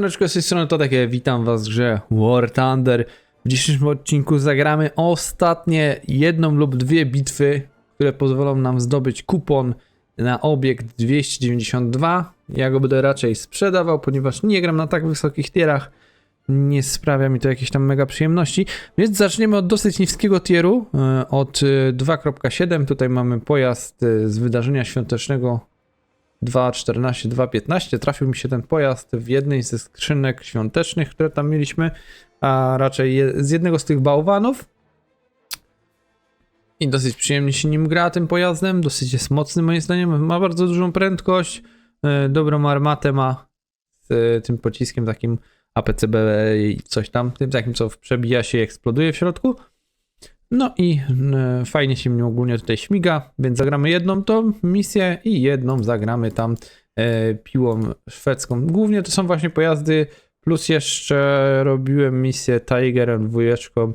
Maneczko z tej strony to takie, witam was w grze War Thunder. W dzisiejszym odcinku zagramy ostatnie jedną lub dwie bitwy, które pozwolą nam zdobyć kupon na obiekt 292. Ja go będę raczej sprzedawał, ponieważ nie gram na tak wysokich tierach. Nie sprawia mi to jakiejś tam mega przyjemności. Więc zaczniemy od dosyć niskiego tieru, e, od e, 2.7. Tutaj mamy pojazd e, z wydarzenia świątecznego 2.14, 2.15 trafił mi się ten pojazd w jednej ze skrzynek świątecznych, które tam mieliśmy, a raczej z jednego z tych bałwanów. I dosyć przyjemnie się nim gra tym pojazdem, dosyć jest mocny moim zdaniem, ma bardzo dużą prędkość, e, dobrą armatę ma z e, tym pociskiem takim APCB i coś tam, tym takim co przebija się i eksploduje w środku. No i e, fajnie się mnie ogólnie tutaj śmiga, więc zagramy jedną tą misję i jedną zagramy tam e, piłą szwedzką. Głównie to są właśnie pojazdy, plus jeszcze robiłem misję Tigerem, dwójeczką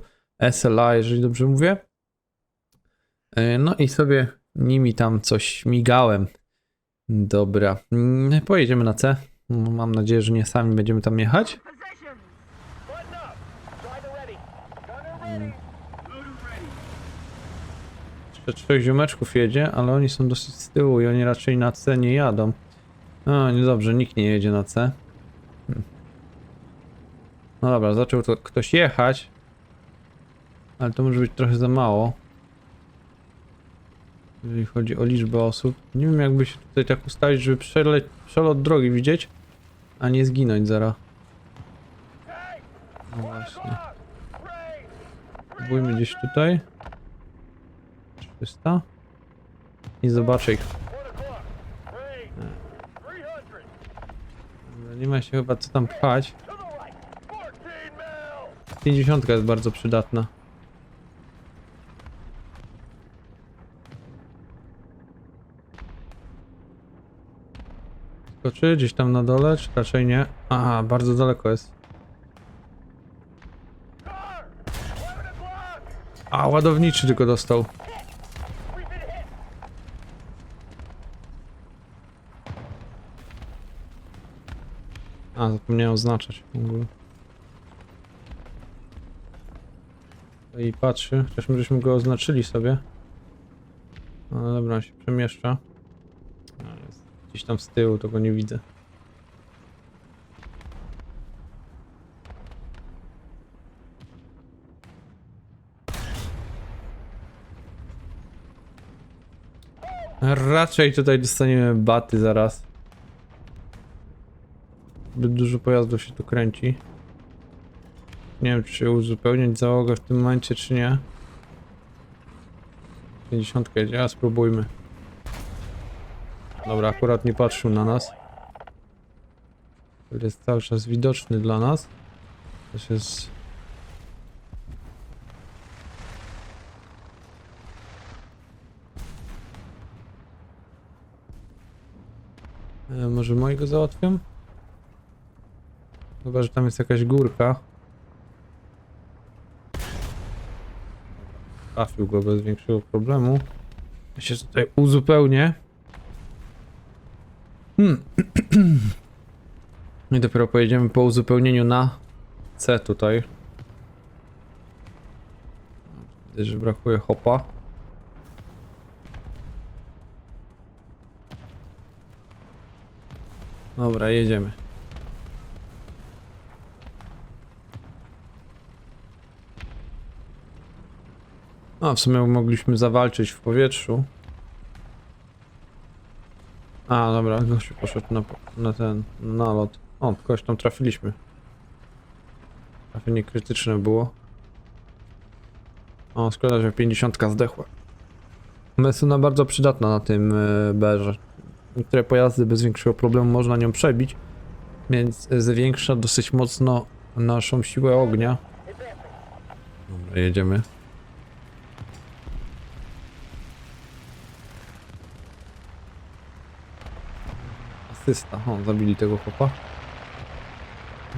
SLA, jeżeli dobrze mówię. E, no i sobie nimi tam coś śmigałem. Dobra, Mm, pojedziemy na C. Mam nadzieję, że nie sami będziemy tam jechać. Jeszcze trzech ziomeczków jedzie, ale oni są dosyć z tyłu i oni raczej na C nie jadą. No, niedobrze, nikt nie jedzie na C. Hmm. No dobra, zaczął to ktoś jechać. Ale to może być trochę za mało. Jeżeli chodzi o liczbę osób. Nie wiem jakby się tutaj tak ustawić, żeby przele przelot drogi widzieć, a nie zginąć zaraz. No właśnie. Rain! Próbujmy gdzieś tutaj. 300. I zobaczę ich. One o'clock! Rain! 300! Dobra, Nie ma się chyba co tam pchać. To the right! 14 mil! 50 jest bardzo przydatna. Skoczy gdzieś tam na dole, czy raczej nie? Aha, bardzo daleko jest. Car! 11 o'clock! A, ładowniczy tylko dostał. A, zapomniałem oznaczać w ogóle. I patrzy, chociaż my żeśmy go oznaczyli sobie. No dobra, on się przemieszcza. A, jest gdzieś tam z tyłu, to go nie widzę. Raczej tutaj dostaniemy baty zaraz. Zbyt dużo pojazdów się tu kręci. Nie wiem, czy uzupełniać załogę w tym momencie, czy nie. 50 jedzie, a spróbujmy. Dobra, akurat nie patrzył na nas. Jest cały czas widoczny dla nas. Też jest... E, może mojego załatwiam? Chyba, że tam jest jakaś górka. Trafił go bez większego problemu. Ja się tutaj uzupełnię. Hmm. I dopiero pojedziemy po uzupełnieniu na C tutaj. Widzę, że brakuje hopa. Dobra, jedziemy. A, w sumie mogliśmy zawalczyć w powietrzu. A, dobra, gościu poszedł na, na ten nalot. O, kogoś tam trafiliśmy. Trafienie krytyczne było. O, szkoda, że 50 zdechła. Mesuna bardzo przydatna na tym yy, berze. Niektóre pojazdy bez większego problemu można nią przebić, więc zwiększa dosyć mocno naszą siłę ognia. Dobra, jedziemy. Asysta. O, zabili tego chłopa.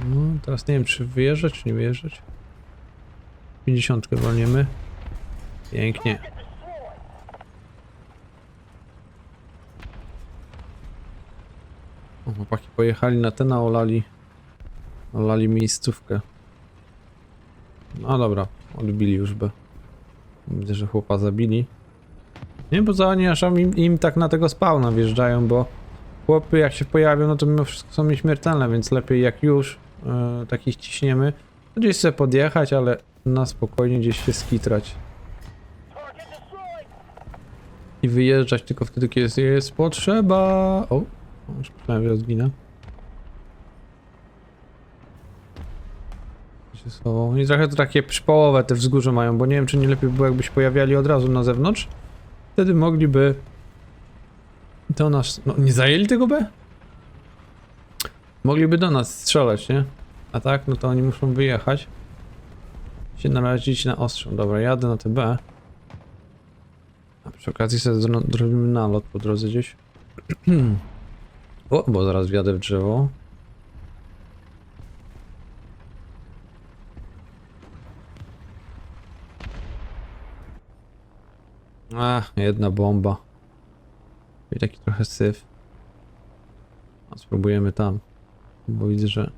No, teraz nie wiem, czy wyjeżdżać, czy nie wyjeżdżać. 50 walniemy. Pięknie. O, chłopaki pojechali na ten, a olali Lali miejscówkę. No dobra, odbili już by. Widzę, że chłopa zabili. Nie, bo za oni aż im, im tak na tego spawna wjeżdżają, bo chłopy jak się pojawią, no to mimo wszystko są nieśmiertelne, więc lepiej jak już e, takich ciśniemy, to gdzieś sobie podjechać, ale na spokojnie gdzieś się skitrać. I wyjeżdżać tylko wtedy, kiedy jest, jest potrzeba. O, już myślałem, że zginę. I trochę to takie przypołowe te wzgórze mają, bo nie wiem, czy nie lepiej by było, jakby się pojawiali od razu na zewnątrz. Wtedy mogliby do nas... No, nie zajęli tego B? Mogliby do nas strzelać, nie? A tak, no to oni muszą wyjechać. Się narazić na ostrzał. Dobra, jadę na te B. A przy okazji sobie zro- zrobimy nalot po drodze gdzieś. o, bo zaraz wjadę w drzewo. Ach, jedna bomba. I taki trochę syf. A spróbujemy tam. Bo widzę, że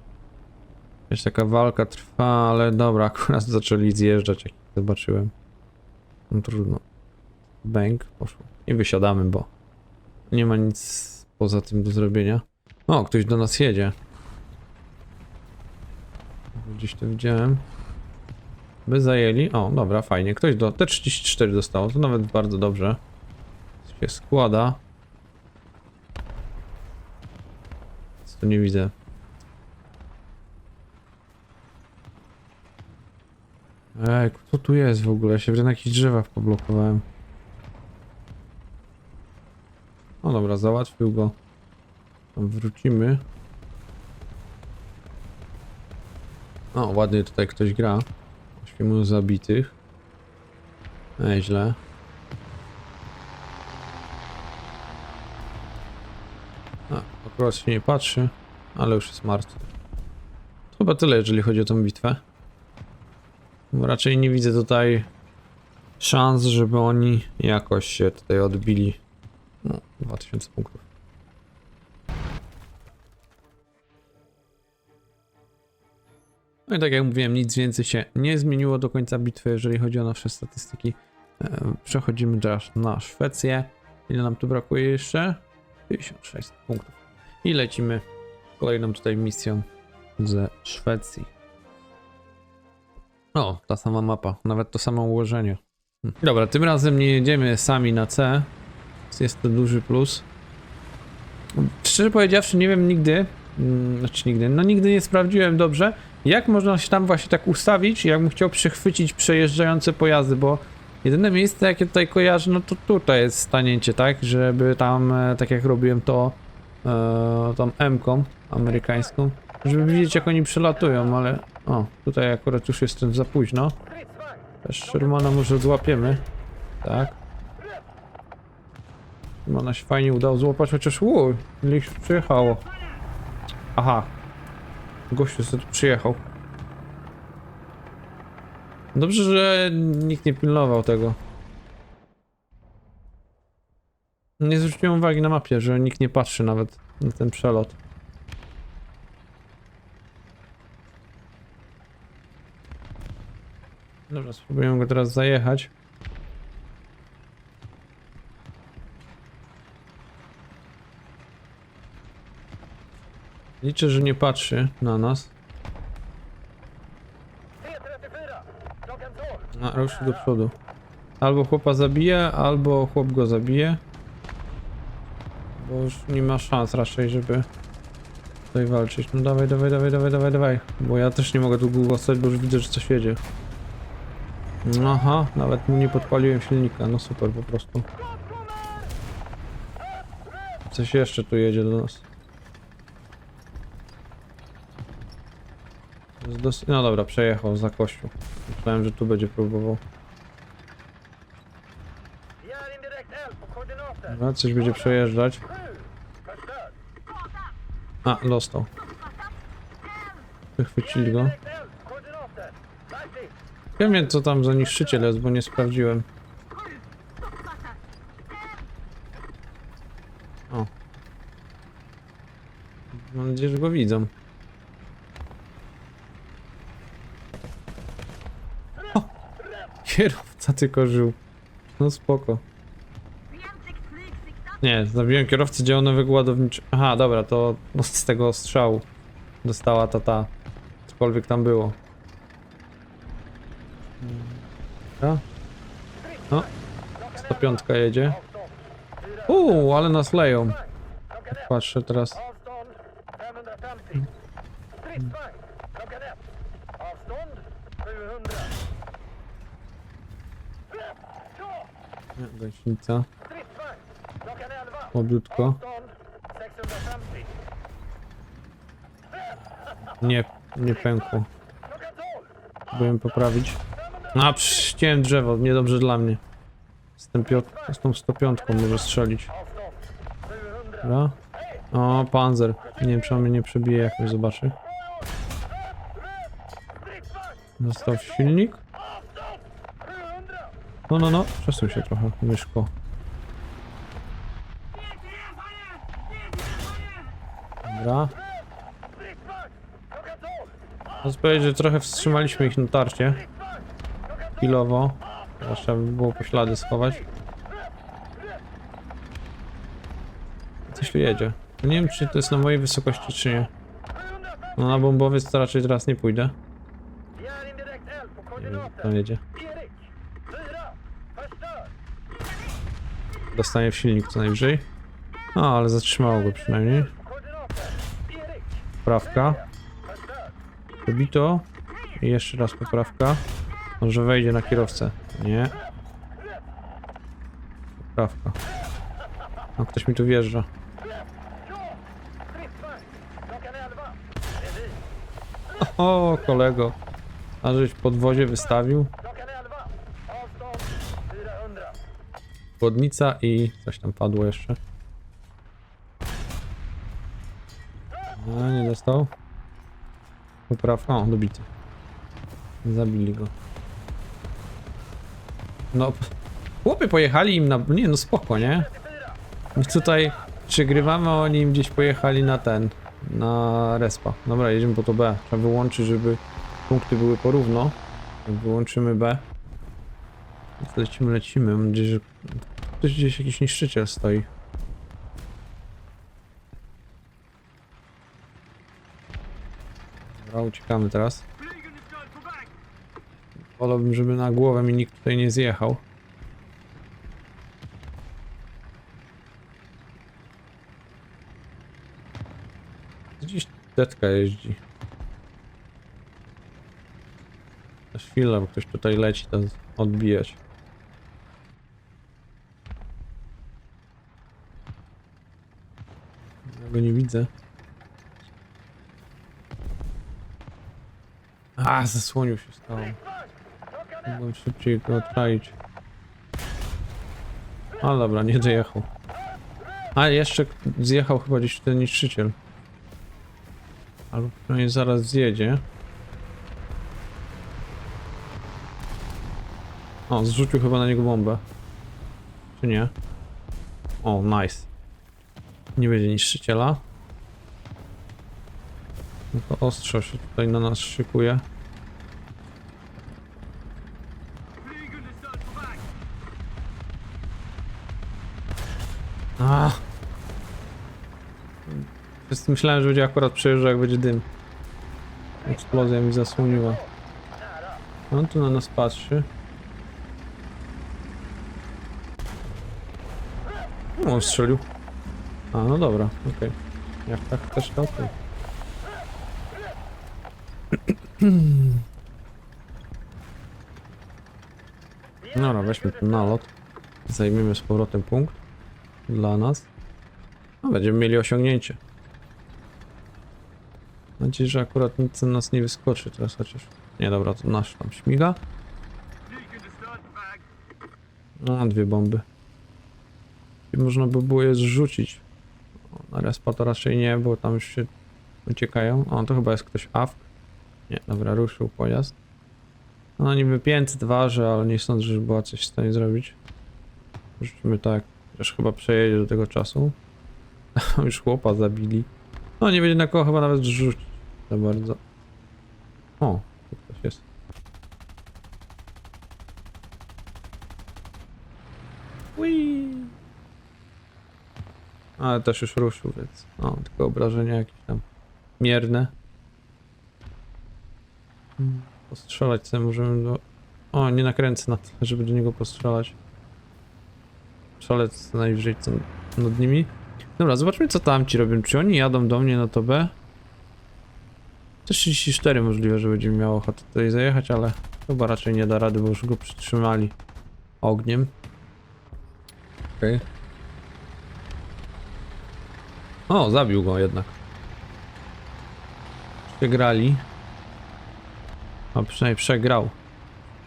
jakaś taka walka trwa, ale dobra, akurat zaczęli zjeżdżać, jak zobaczyłem. No trudno. Bęk, poszło. I wysiadamy, bo nie ma nic poza tym do zrobienia. O, ktoś do nas jedzie. Gdzieś to widziałem. By zajęli. O, dobra, fajnie. Ktoś do. T34 dostało, to nawet bardzo dobrze. Się składa. Co tu nie widzę. Ej, kto tu jest w ogóle? Ja się na jakichś drzewach poblokowałem. No dobra, załatwił go. Wrócimy. O, ładnie tutaj ktoś gra. Ośmiu zabitych. Nieźle. A, akurat się nie patrzy, ale już jest martwy. To chyba tyle, jeżeli chodzi o tą bitwę. Bo raczej nie widzę tutaj szans, żeby oni jakoś się tutaj odbili. No, 2000 punktów. No i tak jak mówiłem, nic więcej się nie zmieniło do końca bitwy, jeżeli chodzi o nasze statystyki. E, Przechodzimy teraz na Szwecję. Ile nam tu brakuje jeszcze? 56 punktów. I lecimy kolejną tutaj misją ze Szwecji. O, ta sama mapa, nawet to samo ułożenie. Hm. Dobra, tym razem nie jedziemy sami na C. Jest to duży plus. Szczerze powiedziawszy, nie wiem nigdy, mm, znaczy nigdy, no nigdy nie sprawdziłem dobrze, jak można się tam właśnie tak ustawić, jakbym chciał przechwycić przejeżdżające pojazdy, bo jedyne miejsce, jakie tutaj kojarzę, no to tutaj jest stanięcie, tak, żeby tam, e, tak jak robiłem to, e, tą M-ką amerykańską, żeby widzieć jak oni przelatują, ale o, tutaj akurat już jestem za późno. Też Shermana może złapiemy, tak. Shermana się fajnie udało złapać, chociaż ło, ile ich przyjechało. Aha, Gościu sobie tu przyjechał. Dobrze, że nikt nie pilnował tego. Nie zwróciłem uwagi na mapie, że nikt nie patrzy nawet na ten przelot. Dobra, spróbujemy go teraz zajechać. Liczę, że nie patrzy na nas. T34. Klockan slår. A, ruszy do przodu. Albo chłopa zabije, albo chłop go zabije. Bo już nie ma szans raczej, żeby tutaj walczyć. No dawaj, dawaj, dawaj, dawaj, dawaj, dawaj. Bo ja też nie mogę tu długo stać, bo już widzę, że coś jedzie. Aha, nawet mu nie podpaliłem silnika. No super po prostu. Coś jeszcze tu jedzie do nas. No dobra, przejechał za kościół. Myślałem, że tu będzie próbował. No, coś będzie przejeżdżać. A, dostał. Wychwycili go. Nie wiem, co tam za niszczyciel jest, bo nie sprawdziłem. O. Mam nadzieję, że go widzą. O! Kierowca tylko żył. No spoko. Nie, zabiłem kierowcę działonego ładowniczy. Aha, dobra, to no, z tego strzału dostała ta ta. Cokolwiek tam było. Dobra. No, 105 jedzie. Uuu, ale nas leją. Patrzę teraz. Avstånd Słabiutko. Avstånd 650. Nie, nie pękło. Klockan 12. Próbuję poprawić. A, przyściłem drzewo, niedobrze dla mnie. Z, tym z tą 105 może strzelić. Avstånd 700. Dobra. O, panzer. Nie wiem, czy on mnie nie przebije, jak mnie zobaczy. Został silnik. avstånd 700. No, no, no. Przesuń się trochę, myszko. Dobra. Stridsvagn klockan 12. Można powiedzieć, że trochę wstrzymaliśmy ich klockan 12. Chwilowo. Trzeba by było poślady schować. Coś tu jedzie. Nie wiem, czy to jest na mojej wysokości, czy nie. 750. No na bombowiec to raczej teraz nie pójdę. Nie wiem, tam jedzie. Erik. 4. Förstör. Dostanie w silnik co najwyżej. No, ale zatrzymało go przynajmniej. Poprawka. Wybito. I jeszcze raz poprawka. Może wejdzie na kierowcę. Nie. Poprawka. No, ktoś mi tu wjeżdża. Ja. Stridsvagn. Klockan 11. Bredvid. O, kolego. A żeś w podwozie wystawił. Klockan 11. Avstånd 400. Chłodnica i coś tam padło jeszcze. No, nie dostał. Poprawka. O, dobity. Zabili go. No, chłopy pojechali im na... Nie, no spoko, nie? 34. My tutaj przegrywamy, a oni im gdzieś pojechali na ten, na respa. Dobra, jedziemy po to B. Trzeba wyłączyć, żeby punkty były porówno. Wyłączymy B. Lecimy, lecimy. Mam nadzieję, że gdzieś jakiś niszczyciel stoi. Dobra, uciekamy teraz. Wolałbym, żeby na głowę mi nikt tutaj nie zjechał. Gdzieś tetka jeździ. Na chwilę, ktoś tutaj leci, to odbijać. Ja go nie widzę. A, zasłonił się stało. Mogłem szybciej go odpalić. A dobra, nie dojechał. A jeszcze zjechał chyba gdzieś ten niszczyciel. Albo przynajmniej zaraz zjedzie. O, zrzucił chyba na niego bombę. Czy nie? O, nice. Nie będzie niszczyciela. Tylko ostrzo się tutaj na nas szykuje. A. Wszyscy myślałem, że będzie akurat przejeżdżał jak będzie dym. Eksplozja mi zasłoniła. On tu na nas patrzy. No, on strzelił. A, no dobra, okej. Jak tak też to okej. Dobra, weźmy ten nalot. Zajmiemy z powrotem punkt. Dla nas. No, będziemy mieli osiągnięcie. Mam nadzieję, że akurat nic na nas nie wyskoczy teraz chociaż. Nie, dobra, to nasz tam śmiga. No, dwie bomby. I można by było je zrzucić. Na respa to raczej nie, bo tam już się uciekają. O, to chyba jest ktoś AFK. Nie, dobra, ruszył pojazd. No niby 500 waży, ale nie sądzę, że była coś w stanie zrobić. Rzucimy tak. Już chyba przejedzie do tego czasu. już chłopa zabili. No nie będzie na kogo chyba nawet rzucić za bardzo. O, tu ktoś jest. Ui. Ale też już ruszył, więc. O, tylko obrażenia jakieś tam mierne. Hmm, Postrzelać sobie możemy do. O, nie nakręcę na tyle, żeby do niego postrzelać. Strzelec najwyżej co nad nimi. Dobra, zobaczmy co tam ci robią. Czy oni jadą do mnie na to B? To 34 możliwe, że będzie miał ochotę tutaj zajechać, ale chyba raczej nie da rady, bo już go przytrzymali ogniem. Okej. O, zabił go jednak. Przegrali. A przynajmniej przegrał.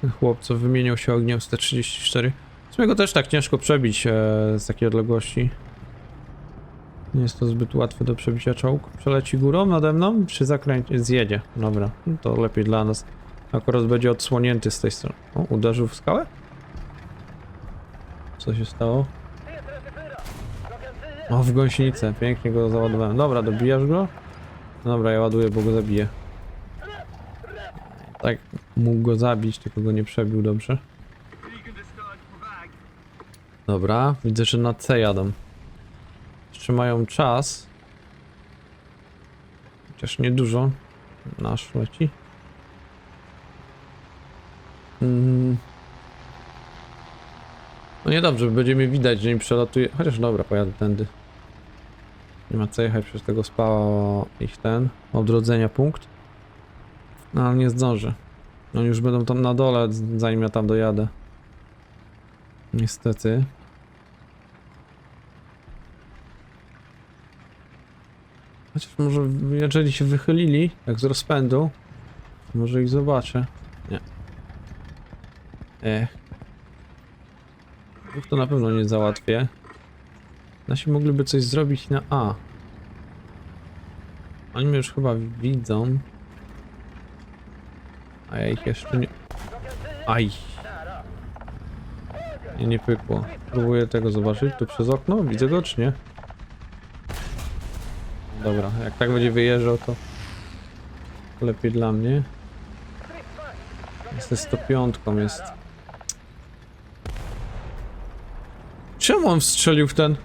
Ten chłop, co wymieniał się ogniem z T34. W sumie go też tak ciężko przebić e, z takiej odległości. Nie jest to zbyt łatwe do przebicia czołg. Przeleci górą nade mną, czy zakręci? Zjedzie. Dobra, no to lepiej dla nas. Akurat będzie odsłonięty z tej strony. O, uderzył w skałę? Co się stało? O, w gąsienicę. Pięknie go załadowałem. Dobra, dobijasz go? Dobra, ja ładuję, bo go zabiję. Tak, mógł go zabić, tylko go nie przebił dobrze. Dobra, widzę, że na C jadą. Jeszcze mają czas. Chociaż nie dużo. Nasz leci. Mm. No niedobrze, będziemy widać, że im przelatuje. Chociaż dobra, pojadę tędy. Nie ma co jechać przez tego spała ich ten. Odrodzenia punkt. No ale nie zdążę. Oni już będą tam na dole, zanim ja tam dojadę. Niestety. Chociaż może jeżeli się wychylili, jak z rozpędu, może ich zobaczę. Nie. Ech. To na pewno nie załatwię. Nasi mogliby coś zrobić na A. Oni mnie już chyba widzą. A ja ich jeszcze nie... Aj. Nie, nie pykło. Próbuję tego zobaczyć tu przez okno. Widzę go czy nie? Dobra, jak tak będzie wyjeżdżał to lepiej dla mnie. Ze 105 jest. Czemu on wstrzelił w ten?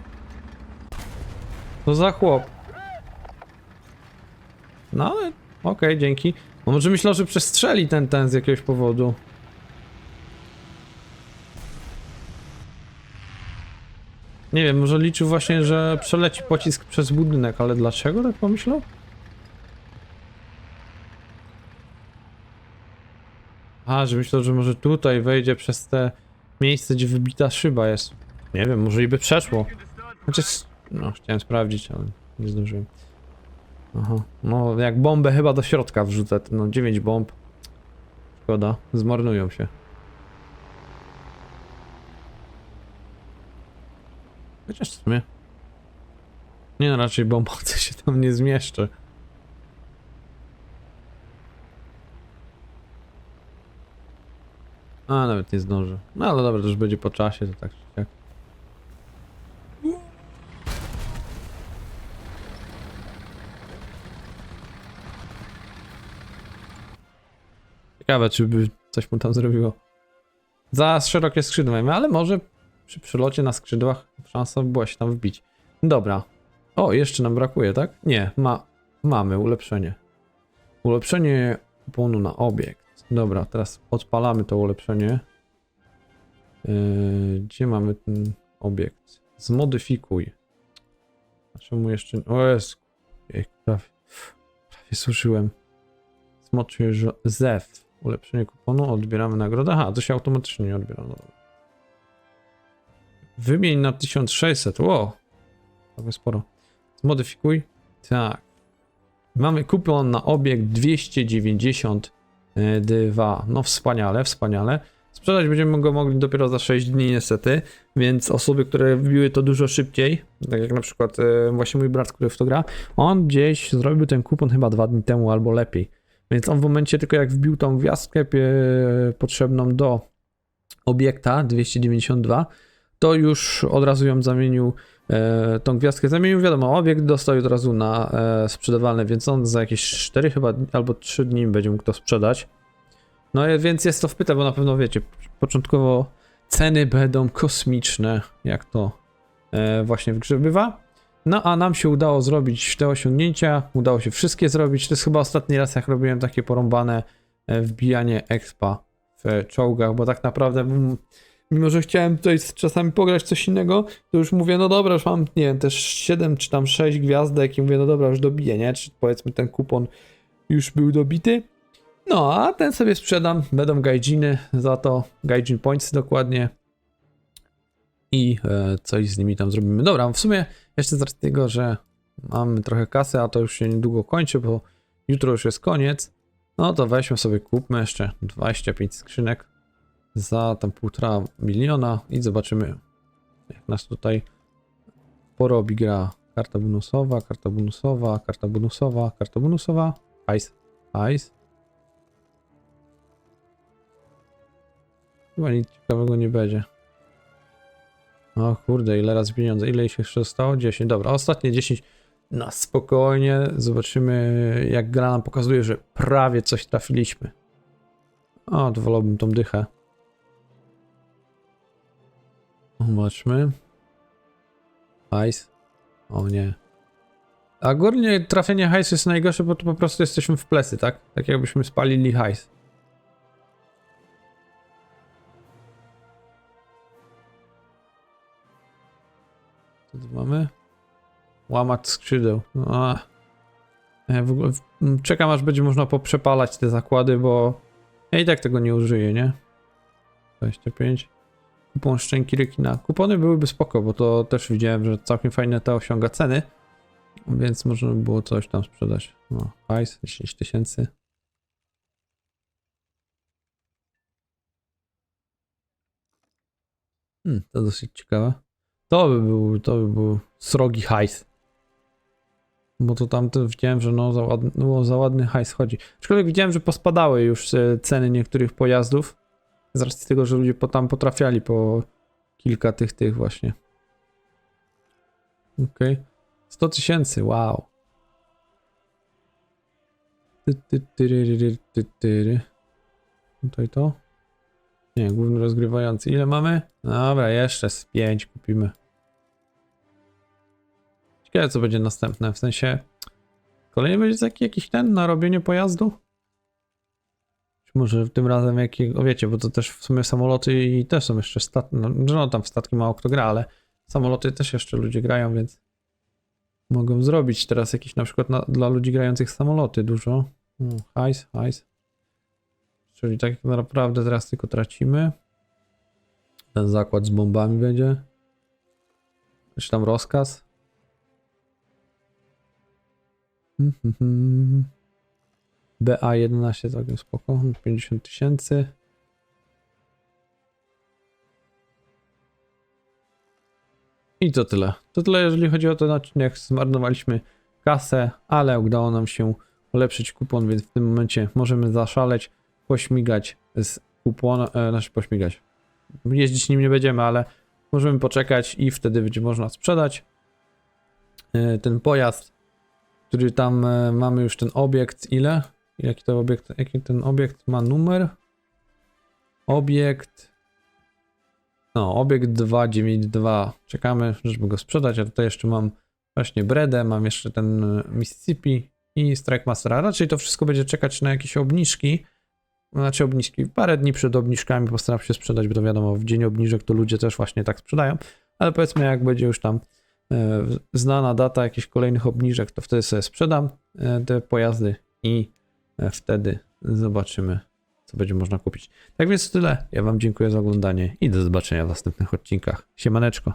To za chłop. No ale okej, dzięki. No może myślał, że przestrzeli ten ten z jakiegoś powodu. Nie wiem, może liczył właśnie, że przeleci pocisk przez budynek, ale dlaczego tak pomyślał? A, że myślał, że może tutaj wejdzie przez te miejsce, gdzie wybita szyba jest. Nie wiem, może i by przeszło. Chociaż, no, chciałem sprawdzić, ale nie zdążyłem. Aha, no jak bombę chyba do środka wrzucę, no 9 bomb. Szkoda, zmarnują się. Chociaż w sumie... Nie no, raczej bombowce się tam nie zmieszczę. A, nawet nie zdążę. No ale dobra, to już będzie po czasie, to tak czy siak. Ciekawe, czy by coś mu tam zrobiło. Za szerokie skrzydła ale może przy przelocie na skrzydłach szansa była się tam wbić. Dobra. O, jeszcze nam brakuje, tak? Nie, ma, mamy ulepszenie. Ulepszenie kuponu na obiekt. Dobra, teraz odpalamy to ulepszenie. Yy, gdzie mamy ten obiekt? Zmodyfikuj. A czemu jeszcze... O jest. Prawie, prawie suszyłem. Smoczy zew. Ulepszenie kuponu, odbieramy nagrodę. Aha, to się automatycznie nie odbiera. No. dobra. Wymień na 1600. Ło! Trochę sporo. Zmodyfikuj. Tak. Mamy kupon na obiekt 292. No wspaniale, wspaniale. Sprzedać będziemy go mogli dopiero za 6 dni niestety, więc osoby, które wbiły to dużo szybciej, tak jak na przykład e, właśnie mój brat, który w to gra, on gdzieś zrobił ten kupon chyba dwa dni temu albo lepiej. Więc on w momencie tylko jak wbił tą gwiazdkę e, potrzebną do obiekta 292, to już od razu ją zamienił, e, tą gwiazdkę zamienił, wiadomo, obiekt dostał od razu na e, więc on za jakieś 4 chyba albo 3 dni będzie mógł to sprzedać. No więc jest to wpyte, bo na pewno wiecie, początkowo ceny będą kosmiczne, jak to e, właśnie w grze bywa. No a nam się udało zrobić te osiągnięcia, udało się wszystkie zrobić. To jest chyba ostatni raz, jak robiłem takie porąbane e, wbijanie expa w czołgach, bo tak naprawdę, mm, mimo że chciałem tutaj czasami pograć coś innego, to już mówię, no dobra, już mam, nie wiem, też 7 czy tam 6 gwiazdek i mówię, no dobra, już dobiję, nie? Czy powiedzmy ten kupon już był dobity. No, a ten sobie sprzedam, będą gaijiny za to, gaijin points dokładnie i e, coś z nimi tam zrobimy. Dobra, w sumie jeszcze z racji tego, że mamy trochę kasy, a to już się niedługo kończy, bo jutro już jest koniec, no to weźmy sobie, kupmy jeszcze 25 skrzynek za tam półtora miliona i zobaczymy, jak nas tutaj porobi gra. Karta bonusowa, karta bonusowa, karta bonusowa, karta bonusowa, ice, ice. Chyba nic ciekawego nie będzie. O kurde, ile razy pieniądze? Ile ich jeszcze zostało? 10. Dobra, ostatnie 10 na spokojnie. Zobaczymy, jak gra nam pokazuje, że prawie coś trafiliśmy. O, wolałbym tą dychę. Zobaczmy. Hajs. O nie. A górnie trafienie hajsu jest najgorsze, bo tu po prostu jesteśmy w plecy, tak? Tak jakbyśmy spalili hajs. Co tu mamy? Łamacz skrzydeł. A. Ja w w- czekam aż będzie można poprzepalać te zakłady, bo ja i tak tego nie użyję, nie? 25. Kupon szczęki rekina. Kupony byłyby spoko, bo to też widziałem, że całkiem fajne to osiąga ceny. Więc można by było coś tam sprzedać. No, hajs, 10 tysięcy. Hmm, to dosyć ciekawe. To by był, to by był srogi hajs. Bo to tam to widziałem, że no za, ładny, no za ładny hajs chodzi. Aczkolwiek widziałem, że pospadały już e, ceny niektórych pojazdów. Z racji tego, że ludzie po, tam potrafiali po kilka tych, tych właśnie. Okej. 100 tysięcy, wow. Tutaj to? Nie, główny rozgrywający. Ile mamy? Dobra, jeszcze z 5 kupimy. Ciekawe co będzie następne, w sensie... Kolejny będzie taki jakiś ten na robienie pojazdu? Może tym razem jakiego, wiecie, bo to też w sumie samoloty i też są jeszcze statki, no, no tam w statki mało kto gra, ale samoloty też jeszcze ludzie grają, więc mogą zrobić teraz jakiś na przykład na, dla ludzi grających samoloty dużo. Hmm, hajs, hajs. Czyli tak naprawdę teraz tylko tracimy. Ten zakład z bombami będzie. Czy tam rozkaz? Mhm. BA11 całkiem spoko. 50 tysięcy. I to tyle. To tyle, jeżeli chodzi o ten odcinek. Zmarnowaliśmy kasę, ale udało nam się ulepszyć kupon, więc w tym momencie możemy zaszaleć, pośmigać z kupon, e, znaczy pośmigać. Jeździć nim nie będziemy, ale możemy poczekać i wtedy będzie można sprzedać e, ten pojazd, który tam e, mamy już ten obiekt. Ile? Jaki to obiekt? Jaki ten obiekt ma numer? Obiekt. No, obiekt 292. Czekamy, żeby go sprzedać. A tutaj jeszcze mam właśnie Bredę, mam jeszcze ten e, Mississippi i Strike Mastera. Raczej to wszystko będzie czekać na jakieś obniżki. Znaczy obniżki. Parę dni przed obniżkami postaram się sprzedać, bo to wiadomo, w dzień obniżek to ludzie też właśnie tak sprzedają. Ale powiedzmy, jak będzie już tam e, znana data jakichś kolejnych obniżek, to wtedy sobie sprzedam e, te pojazdy i wtedy zobaczymy, co będzie można kupić. Tak więc tyle. Ja Wam dziękuję za oglądanie i do zobaczenia w następnych odcinkach. Siemaneczko.